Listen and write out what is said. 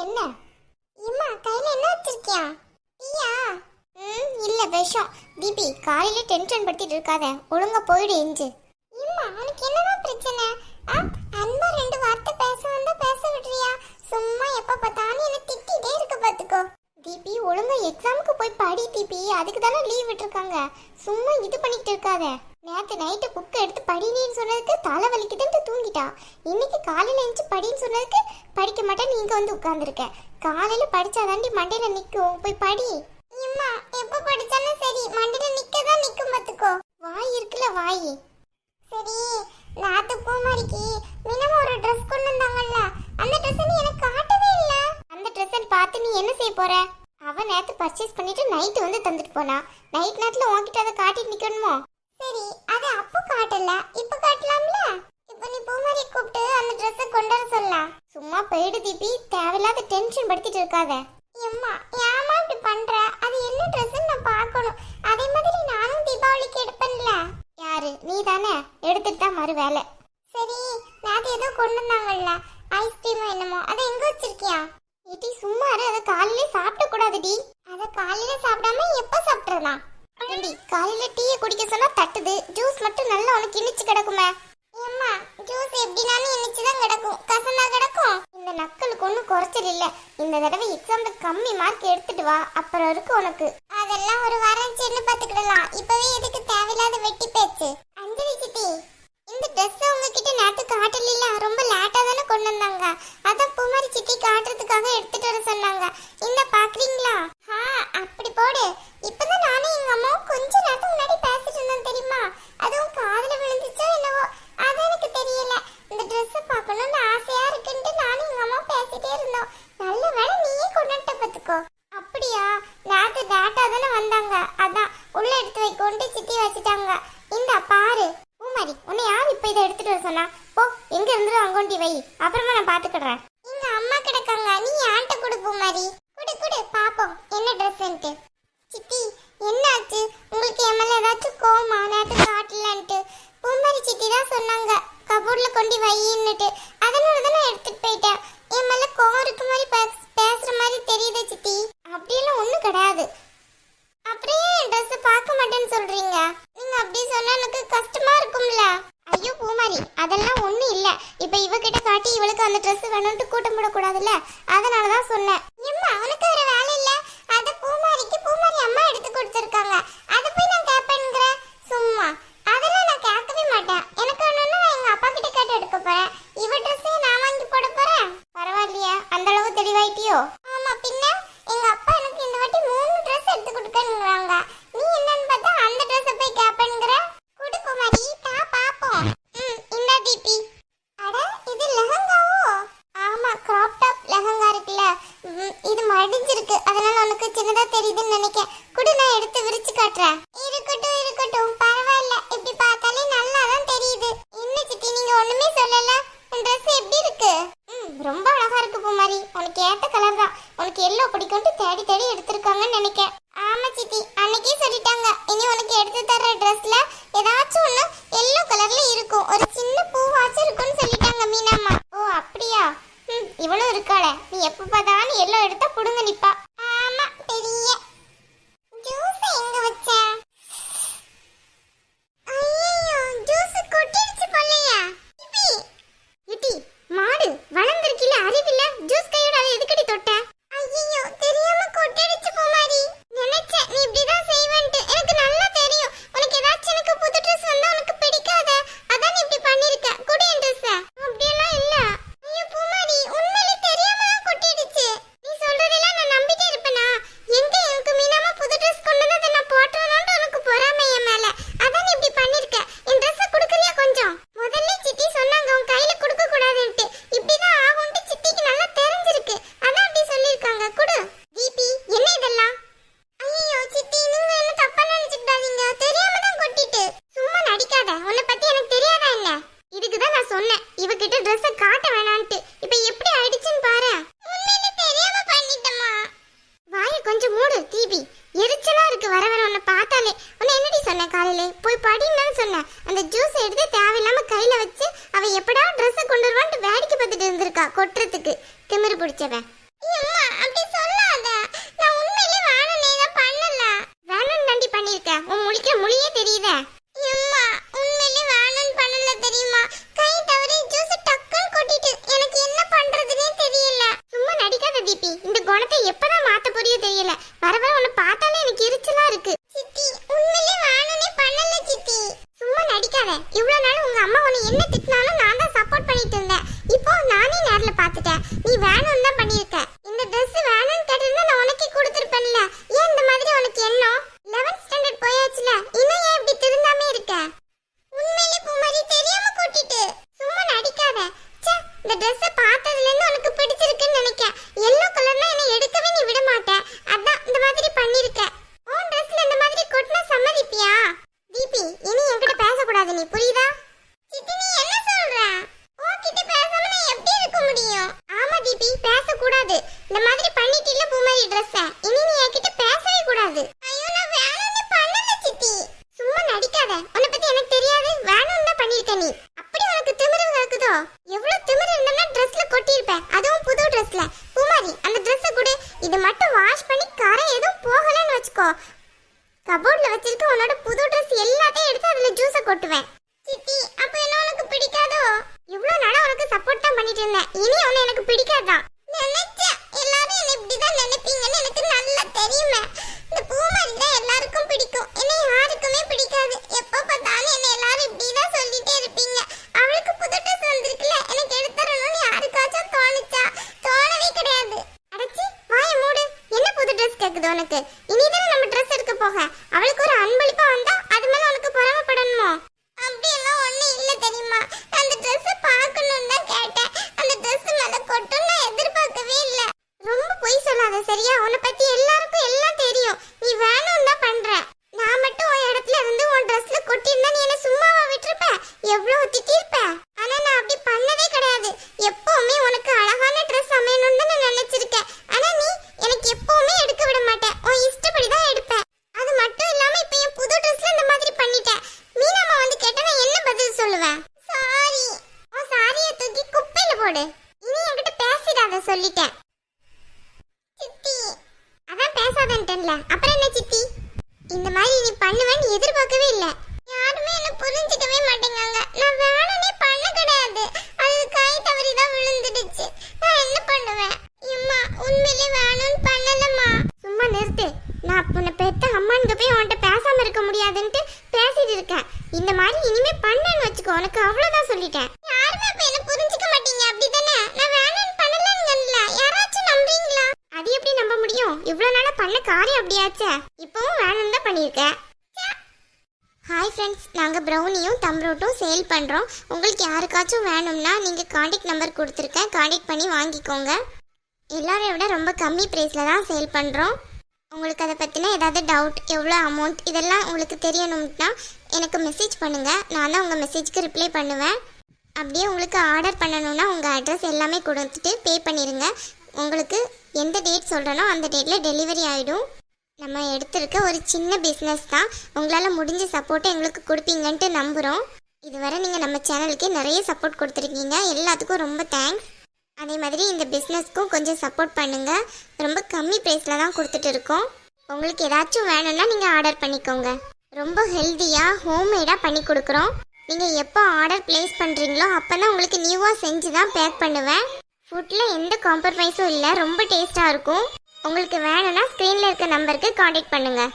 என்ன? இம்மா கையில என்ன வச்சிருக்கியா? டீயா? ம் இல்ல விஷம். தீபி காலையில டென்ஷன் படுத்திட்டு இருக்காத. ஒழுங்கா போயிடு எஞ்சு. இம்மா உனக்கு என்னதான் பிரச்சனை? ஆ, அன்பா ரெண்டு வார்த்தை பேச வந்தா பேச விடுறியா? சும்மா எப்ப பார்த்தாலும் என்ன திட்டிட்டே இருக்க பாத்துக்கோ தீபி ஒழுங்கா எக்ஸாமுக்கு போய் படி தீபி. அதுக்கு தானே லீவ் விட்டுருக்காங்க. சும்மா இது பண்ணிட்டு இருக்காத. நேத்து நைட்டு புக்கை எடுத்து படினேன்னு சொன்னதுக்கு தலை வலிக்குதுன்ட்டு தூங்கிட்டா. இன்னைக்கு காலையில எழுந்து படின்னு சொன்னதுக்கு படிக்க மாட்டேன் நீங்க வந்து உட்கார்ந்துருக்க. காலையில படிச்சாதாண்டி மண்டையில நிக்கும். போய் படி. அம்மா எப்ப படிச்சாலும் சரி மண்டையில நிக்க தான் நிக்கும் பாத்துக்கோ. வாய் இருக்குல்ல வாய். சரி நாத்து பூமாரிக்கு மினிமம் ஒரு ட்ரெஸ் கொண்டு வந்தாங்கல்ல அந்த ட்ரெஸ் நீ எனக்கு காட்டவே இல்ல. அந்த ட்ரெஸ் பார்த்து நீ என்ன செய்ய போற? அவ நேத்து பர்ச்சேஸ் பண்ணிட்டு நைட் வந்து தந்துட்டு போனா. நைட் நேரத்துல உன்கிட்ட அதை காட்டிட்டு நிக்கணுமோ? சரி அது அப்போ காட்டல. இப்ப காட்டலாம்ல? இப்ப நீ பூமாரி கூப்பிட்டு அந்த ட்ரெஸ்ஸை கொண்டு வர சொல்லலாம் சும்மா போயிடு தீபி. தேவையில்லாத டென்ஷன் படுத்திட்டு இருக்காத. எம்மா ஏமா இப்படி பண்ற? அது என்ன ட்ரெஸ் நான் பார்க்கணும். அதே மாதிரி நானும் தீபாவளிக்கு எடுப்பேன்ல. யாரு? நீ தானே எடுத்துட்டு தான் மறு வேலை. சரி நேத்து ஏதோ கொண்டு வந்தாங்கல்ல. ஐஸ்கிரீமோ என்னமோ அதை எங்க வச்சிருக்கியா? ஏட்டி சும்மா அதை காலையில சாப்பிட கூடாதுடி அதை காலையில சாப்பிடாம எப்ப சாப்பிட்றலாம் ஏண்டி காலையில டீயை குடிக்க சொன்னா தட்டுது. ஜூஸ் மட்டும் நல்லா உனக்கு இனிச்சு கிடக்குமே. ஏம்மா ஜூஸ் எப்படினாலும் இனிச்சு தான் கிடக்கும். கசந்தா கிடக்கும். இந்த நக்கலுக்கு ஒன்றும் குறைச்சல் இல்ல. இந்த தடவை எக்ஸாம்ல கம்மி மார்க் எடுத்துட்டு வா. அப்புறம் இருக்கு உனக்கு. அதெல்லாம் ஒரு வாரம் சென்று பார்த்துக்கிடலாம். இப்பவே எதுக்கு தேவையில்லாத வெட்டி பேச்சு? அஞ்சலி சித்தி இந்த ட்ரெஸ் உங்ககிட்ட நேற்று காட்டல ரொம்ப லேட்டா தானே கொண்டு வந்தாங்க அதான் பூமாரி சித்தி காட்டுறதுக்காக எடுத்துட்டு வர சொன்னாங்க இந்த பாக்குறீங்களா ஆ அப்படி போடு இப்பதான் நானும் எங்க அம்மாவும் கொஞ்ச நேரத்துக்கு முன்னாடி பேசிட்டு இருந்தோம் தெரியுமா அதுவும் காதுல விழுந்துச்சோ என்னவோ அது எனக்கு தெரியல இந்த Dress பார்க்கணும்னு ஆசையா இருக்குன்ட்டு நானும் எங்க அம்மா பேசிட்டே இருந்தோம் நல்ல வேளை நீயே கொண்டுட்ட பாத்துக்கோ அப்படியா நேத்து லேட்டா தானே வந்தாங்க அதான் உள்ள எடுத்து வைக்கோன்ட்டு சித்தி வச்சுட்டாங்க இந்த பாரு பூமாரி உன்னை யார் இப்ப இதை எடுத்துட்டு வர சொன்னா போ எங்க இருந்து அங்கோண்டி வை அப்புறமா நான் பாத்துக்கிடுறேன் எங்க அம்மா கிடக்காங்க நீ ஆண்ட சாரி குடு குடு பாப்போம். என்ன ட்ரெஸ்ன்ட்டு சித்தி என்னாச்சு? உங்களுக்கு என் மேல ஏதாச்சும் கோவமா? நேத்து காட்டலன்ட்டு. பூமாரி சித்தி தான் சொன்னாங்க. கபோர்ட்ல கொண்டு வையின்னுட்டு. அதனால தான் நான் எடுத்துட்டு போயிட்டேன். என் மேல கோவம் இருக்க மாதிரி பேசுற மாதிரி தெரியுது சித்தி. அப்படியெல்லாம் ஒன்றும் கிடையாது. அப்படியே ட்ரெஸ் பார்க்க மாட்டேன்னு சொல்றீங்க? நீங்க அப்படி சொன்னா எனக்கு கஷ்டமா இருக்கும்ல. ஐயோ பூமாரி அதெல்லாம் ஒன்றும் இல்லை. இப்போ இவகிட்ட காட்டி இவளுக்கு அந்த ட்ரெஸ் வேணும்ட்டு கூட்டம் போடக்கூடாதுல்ல அதனால தான் சொன்னேன் எம்மா உனக்கு ஒரு வேலை இல்ல அத பூமாரிக்கு பூமாரி அம்மா எடுத்து கொடுத்துருக்காங்க அத போய் நான் கேட்பேங்கிற சும்மா அதெல்லாம் நான் கேட்கவே மாட்டேன் எனக்கு வேணும்னா நான் எங்க அப்பா கிட்ட கேட்டு எடுக்க போறேன் இவ ட்ரெஸ்ஸே நான் வாங்கி போட போறேன் பரவாயில்லையா அந்த அளவு தெளிவாயிட்டியோ ஆமா பின்ன எங்க அப்பா எனக்கு இந்த வாட்டி மூணு ட்ரெஸ் எடுத்து கொடுக்கணுங்கிறாங்க நீ என்னன்னு பார்த்தா அந்த ட்ரெஸ்ஸை போய் கேட்பேங்கிற குடு குமாரி தா பாப்போம் ம் இந்த டிபி அட இது லெஹங்காவோ ஆமா கிராப் டாப் லெஹங்கா இருக்குல்ல ம், இது மடிஞ்சிருக்கு அதனால உனக்கு சின்னதா தெரியுதுன்னு நினைக்கிறேன் குடு நான் எடுத்து விரிச்சு காட்டுறேன் இருக்கட்டும் இருக்கட்டும் பரவாயில்ல இப்படி பார்த்தாலே நல்லா தான் தெரியுது என்ன சித்தி நீங்க ஒண்ணுமே சொல்லல Dress எப்படி இருக்கு ம் ரொம்ப அழகா இருக்கு பூமாரி உனக்கு ஏத்த கலர் தான் உனக்கு எல்லோ பிடிக்கும்ட்டு தேடி தேடி எடுத்திருக்காங்கன்னு நினைக்கிறேன் ஆமா சித்தி அன்னைக்கே சொல்லிட்டாங்க இனி உனக்கு எடுத்து தர்ற ட்ரெஸ்ல ஏதாச்சும் ஒண்ணு எல்லோ கலர்ல இருக்கும் ஒரு சின்ன பூவாச்சும் இருக்கும்னு சொல்லிட்டாங்க மீனாம்மா ஓ அப்படியா ம் இவளும் இருக்காளே. நீ எப்ப பார்த்தாலும் எல்லாம் எடுத்தா புடுங்க நிப்பா. என்னடி சொன்னேன் காலையில? போய் படின்னு சொன்னேன். அந்த ஜூஸ் எடுத்து தேவையில்லாம கையில வச்சு அவ எப்படா ட்ரெஸ் கொண்டு வருவான்ட்டு வேடிக்கை பார்த்துட்டு இருந்திருக்கா கொட்டுறதுக்கு. திமிரு பிடிச்சவன். அம்மா அப்படி சொல்லாத. நான் உண்மையிலே வேணும் நீ தான் நண்டி பண்ணிருக்க உன் முழிக்க மொழியே தெரியுதே. அம்மா இந்த பார்த்ததுல இருந்து உனக்கு பிடிச்சிருக்குன்னு நினைக்கிறேன். வாஷ் பண்ணி கரை எதுவும் போகலன்னு வச்சுக்கோ. கபோர்ட்ல வச்சிருக்க உன்னோட புது ட்ரெஸ் எல்லாத்தையும் எடுத்து அதுல ஜூஸ கொட்டுவேன். சித்தி அப்ப என்ன உனக்கு பிடிக்காதோ? இவ்வளவு நாளா உனக்கு சப்போர்ட் தான் பண்ணிட்டு இருந்தேன். இனி உன்னை எனக்கு பிடிக்காதான். நினைச்சேன். எல்லாரும் என்ன இப்படிதான் நினைப்பீங்கன்னு எனக்கு நல்லா தெரியுமே. இந்த பூமாரி தான் எல்லாருக்கும் பிடிக்கும். போடு. இனி என்கிட்ட பேசிடாத சொல்லிட்டேன். சித்தி அதான் பேசாதன்ட்டன்ல. அப்புறம் என்ன சித்தி? இந்த மாதிரி நீ பண்ணுவேன்னு எதிர்பார்க்கவே இல்ல. யாருமே என்ன புரிஞ்சுக்கவே மாட்டேங்காங்க. நான் வேணும்னே பண்ண கிடையாது. அது கை தவறி தான் விழுந்துடுச்சு நான் என்ன பண்ணுவேன் அம்மா உண்மையிலே வேணும்னு பண்ணலம்மா சும்மா நிறுத்து நான் உன்னை பெத்த அம்மானுக்கு போய் உன்கிட்ட பேசாம இருக்க முடியாதுன்ட்டு பேசிட்டு இருக்கேன் இந்த மாதிரி இனிமே பண்ணேன்னு வச்சுக்கோ உனக்கு அவ்வளவுதான் சொல்லிட்டேன் யாருமே இப்ப என்ன புரிஞ்சுக்க மாட்டீங்க அப்படிதானே நான் வேணும்னு பண்ணலங்கல்ல யாராச்சும் நம்புறீங்களா அது எப்படி நம்ப முடியும் இவ்வளவு நாளா பண்ண காரியம் அப்படியாச்சே. இப்பவும் வேணும்னு தான் பண்ணியிருக்கேன் ஹாய் ஃப்ரெண்ட்ஸ் நாங்கள் ப்ரௌனியும் தம்ப்ரோட்டும் சேல் பண்ணுறோம் உங்களுக்கு யாருக்காச்சும் வேணும்னா நீங்கள் காண்டாக்ட் நம்பர் கொடுத்துருக்கேன். காண்டாக்ட் பண்ணி வாங்கிக்கோங்க. எல்லாரையும் விட ரொம்ப கம்மி ப்ரைஸில் தான் சேல் பண்ணுறோம் உங்களுக்கு அதை பற்றின ஏதாவது டவுட் எவ்வளோ அமௌண்ட் இதெல்லாம் உங்களுக்கு தெரியணும்னா எனக்கு மெசேஜ் பண்ணுங்கள் நான் தான் உங்கள் மெசேஜ்க்கு ரிப்ளை பண்ணுவேன். அப்படியே உங்களுக்கு ஆர்டர் பண்ணணும்னா உங்கள் அட்ரஸ் எல்லாமே கொடுத்துட்டு பே பண்ணிடுங்க உங்களுக்கு எந்த டேட் சொல்கிறனோ அந்த டேட்டில் டெலிவரி ஆகிடும் நம்ம எடுத்திருக்க ஒரு சின்ன பிஸ்னஸ் தான். உங்களால் முடிஞ்ச சப்போர்ட்டை எங்களுக்கு கொடுப்பீங்கன்ட்டு நம்புகிறோம் இதுவரை நீங்கள் நம்ம சேனலுக்கு நிறைய சப்போர்ட் கொடுத்துருக்கீங்க. எல்லாத்துக்கும் ரொம்ப தேங்க்ஸ் அதே மாதிரி இந்த பிஸ்னஸ்க்கும் கொஞ்சம் சப்போர்ட் பண்ணுங்கள் ரொம்ப கம்மி ப்ரைஸில் தான் கொடுத்துட்டு இருக்கோம். உங்களுக்கு ஏதாச்சும் வேணும்னா நீங்கள் ஆர்டர் பண்ணிக்கோங்க. ரொம்ப ஹெல்த்தியாக ஹோம்மேடாக பண்ணி கொடுக்குறோம். நீங்கள் எப்போ ஆர்டர் ப்ளேஸ் பண்ணுறீங்களோ அப்போ தான் உங்களுக்கு நியூவாக செஞ்சு தான் பேக் பண்ணுவேன். ஃபுட்டில் எந்த காம்ப்ரமைஸும் இல்லை. ரொம்ப டேஸ்ட்டாக இருக்கும். உங்களுக்கு வேணும்னா ஸ்க்ரீனில் இருக்க நம்பருக்கு காண்டாக்ட் பண்ணுங்கள்